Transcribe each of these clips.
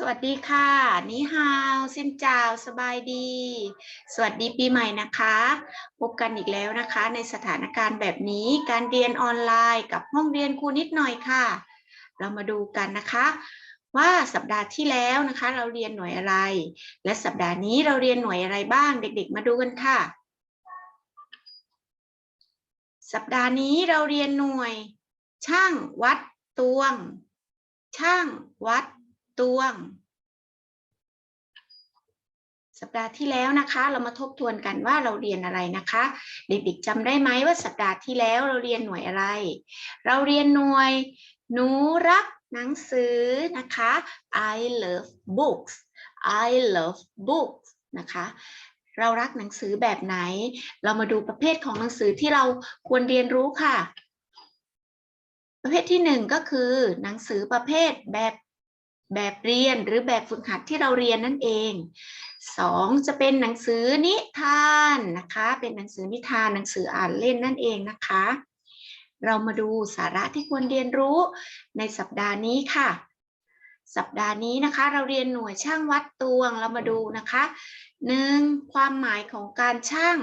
สวัสดีค่ะนี่ฮาวเซินจาวสบายดี สวัสดีปีใหม่นะคะพบกันอีกแล้วนะคะ ในสถานการณ์แบบนี้การเรียนออนไลน์กับห้องเรียนครูนิดหน่อยค่ะ เรามาดูกันนะคะ ว่าสัปดาห์ที่แล้วนะคะ เราเรียนหน่วยอะไร และสัปดาห์นี้เราเรียนหน่วยอะไรบ้างเด็ก ๆ มาดูกันค่ะ สัปดาห์นี้เราเรียนหน่วย ช่างวัดตวง ช่างวัด ตวง สัปดาห์ที่แล้วนะคะ เรามาทบทวนกันว่าเราเรียนอะไรนะคะ เด็กๆจำได้ไหมว่าสัปดาห์ที่แล้วเราเรียนหน่วยอะไร เราเรียนหน่วยหนูรักหนังสือนะคะ I love books I love books นะคะเรารักหนังสือแบบไหน เรามาดูประเภทของหนังสือที่เราควรเรียนรู้ค่ะ ประเภทที่หนึ่งก็คือ หนังสือประเภทแบบ แบบเรียนหรือแบบฝึกหัดที่เราเรียนนั่นเองสองจะเป็นหนังสือนิทานนะคะ เป็นหนังสือนิทานหนังสืออ่านเล่นนั่นเองนะคะ เรามาดูสาระที่ควรเรียนรู้ในสัปดาห์นี้ค่ะ สัปดาห์นี้นะคะ เราเรียนหน่วยช่างวัดตวงเรามาดูนะคะหนึ่งความหมายของการช่าง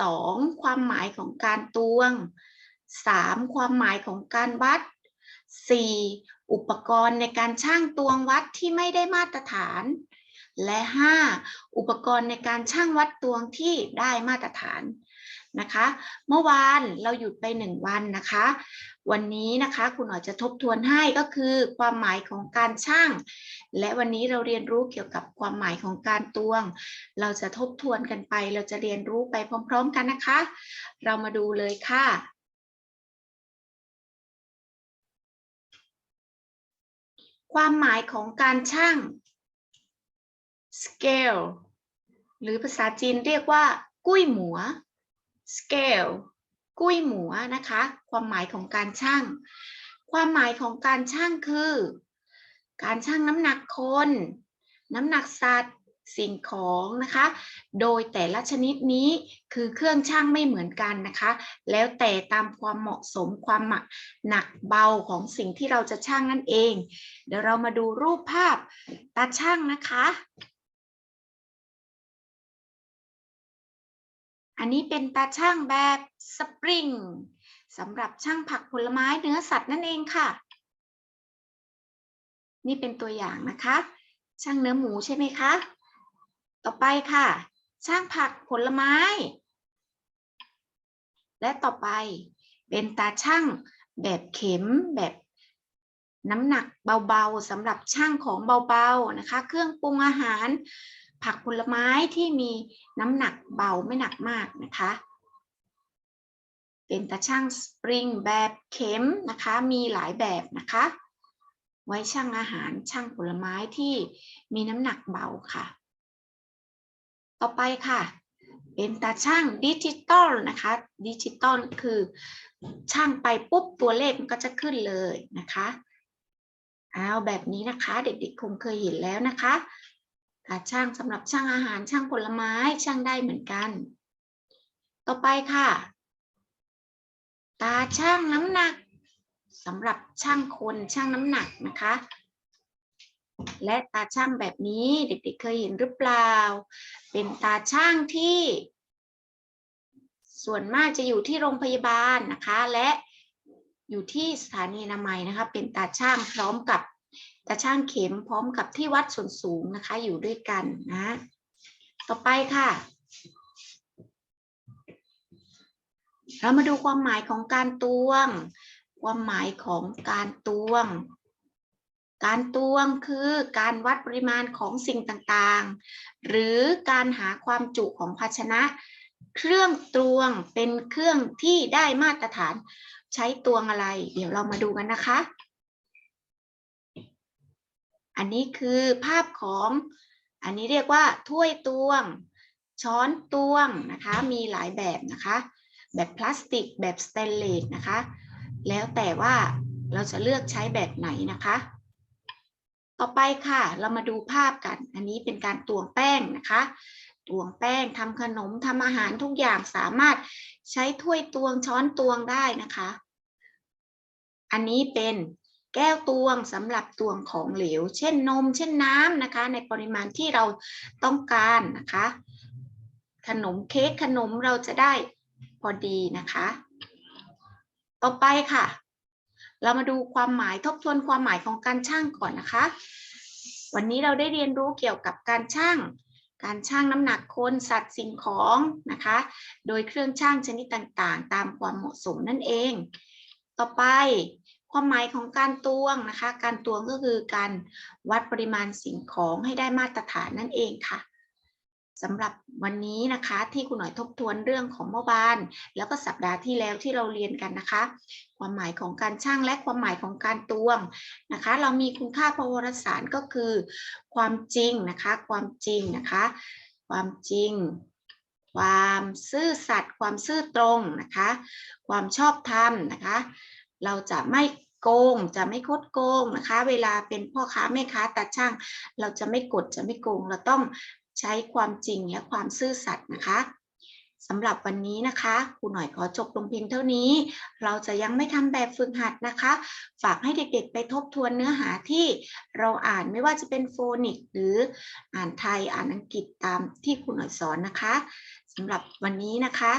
สองความหมายของการตวงสามความหมายของการวัด สี่อุปกรณ์ในการช่างตวงวัดที่ไม่ได้มาตรฐาน และ 5. อุปกรณ์ในการช่างวัดตวงที่ได้มาตรฐานนะคะ เมื่อวานเราหยุดไปหนึ่งวันนะคะ วันนี้นะคะคุณหน่อจะทบทวนให้ก็คือความหมายของการช่าง และวันนี้เราเรียนรู้เกี่ยวกับความหมายของการตวง เราจะทบทวนกันไป เราจะเรียนรู้ไปพร้อม ๆ กันนะคะ เรามาดูเลยค่ะ ความหมายของการช่าง scale หรือภาษาจีนเรียกว่า กุ้ยหมัว scale กุ้ยหมัวนะคะ ความหมายของการช่าง ความหมายของการช่างคือ การช่างน้ำหนักคน น้ำหนักสัตว์ สิ่งของนะคะ โดยแต่ละชนิดนี้คือเครื่องช่างไม่เหมือนกันนะคะ แล้วแต่ตามความเหมาะสมความหนักเบาของสิ่งที่เราจะช่างนั่นเอง เดี๋ยวเรามาดูรูปภาพตาช่างนะคะ อันนี้เป็นตาช่างแบบสปริงสำหรับช่างผักผลไม้เนื้อสัตว์นั่นเองค่ะ นี่เป็นตัวอย่างนะคะช่างเนื้อหมูใช่ไหมคะ ต่อไปค่ะช่างผักผลไม้ และต่อไปเป็นตาช่างแบบเข็มแบบน้ำหนักเบาๆสำหรับช่างของเบาๆนะคะ เครื่องปรุงอาหาร ผักผลไม้ที่มีน้ำหนักเบาไม่หนักมากนะคะ เป็นตาช่างสปริงแบบเข็มนะคะ มีหลายแบบนะคะ ไว้ช่างอาหารช่างผลไม้ที่มีน้ำหนักเบาค่ะ ต่อไปค่ะ เป็นตาช่างดิจิตอลนะคะดิจิตอลคือช่างไปปุ๊บตัวเลขมันก็จะขึ้นเลยนะคะเอาแบบนี้นะคะเด็กๆคงเคยเห็นแล้วนะคะตาช่างสำหรับช่างอาหารช่างผลไม้ช่างได้เหมือนกัน ต่อไปค่ะ ตาช่างน้ำหนักสำหรับช่างคนช่างน้ำหนักนะคะ และตาช่างแบบนี้เด็กๆเคยเห็นหรือเปล่า เป็นตาช่างที่ ส่วนมากจะอยู่ที่โรงพยาบาลนะคะ และอยู่ที่สถานีอนามัยนะคะ เป็นตาช่างพร้อมกับตาช่างเข็มพร้อมกับที่วัดส่วนสูงนะคะ อยู่ด้วยกันนะ ต่อไปค่ะ เรามาดูความหมายของการตวง ความหมายของการตวง การตวงคือการวัดปริมาณของสิ่งต่างๆ หรือการหาความจุของภาชนะ เครื่องตวงเป็นเครื่องที่ได้มาตรฐานใช้ตวงอะไร เดี๋ยวเรามาดูกันนะคะ อันนี้คือภาพของอันนี้เรียกว่าถ้วยตวง ช้อนตวงนะคะ มีหลายแบบนะคะ แบบพลาสติกแบบสเตนเลสนะคะ แล้วแต่ว่าเราจะเลือกใช้แบบไหนนะคะ ต่อไปค่ะ เรามาดูภาพกัน อันนี้เป็นการตวงแป้งนะคะ ตวงแป้งทำขนมทำอาหารทุกอย่างสามารถใช้ถ้วยตวงช้อนตวงได้นะคะ อันนี้เป็นแก้วตวงสำหรับตวงของเหลว เช่นนม เช่นน้ำนะคะ ในปริมาณที่เราต้องการนะคะ ขนมเค้กขนมเราจะได้พอดีนะคะ ต่อไปค่ะ เรามาดูความหมายทบทวนความหมายของการช่างก่อนนะคะ วันนี้เราได้เรียนรู้เกี่ยวกับการช่าง การช่างน้ำหนักคนสัตว์สิ่งของนะคะ โดยเครื่องช่างชนิดต่างๆ ตามความเหมาะสมนั่นเอง ต่อไปความหมายของการตวงนะคะ การตวงก็คือการวัดปริมาณสิ่งของให้ได้มาตรฐานนั่นเองค่ะ สำหรับวันนี้นะคะที่คุณหน่อยทบทวนเรื่องของเมื่อวานแล้วก็สัปดาห์ที่แล้วที่เราเรียนกันนะคะ ความหมายของการช่างและความหมายของการตวงนะคะ เรามีคุณค่าพหวรสารก็คือ ความจริงนะคะ ความจริงนะคะ ความจริง ความซื่อสัตย์ความซื่อตรงนะคะ ความชอบธรรมนะคะ เราจะไม่โกงจะไม่คดโกงนะคะ เวลาเป็นพ่อค้าแม่ค้าตาช่าง เราจะไม่กดจะไม่โกงเราต้อง ใช้ความจริงและความซื่อสัตย์นะคะสำหรับวันนี้นะคะครูหน่อยขอจบลงเพียงเท่านี้ เราจะยังไม่ทำแบบฝึกหัดนะคะ ฝากให้เด็กๆไปทบทวนเนื้อหาที่เราอ่านไม่ว่าจะเป็นโฟนิก หรืออ่านไทยอ่านอังกฤษตามที่ครูหน่อยสอนนะคะสำหรับวันนี้นะคะ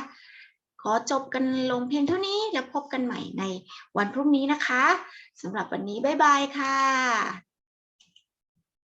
ขอจบกันลงเพียงเท่านี้แล้วพบกันใหม่ในวันพรุ่งนี้นะคะสำหรับวันนี้บ๊ายบายค่ะ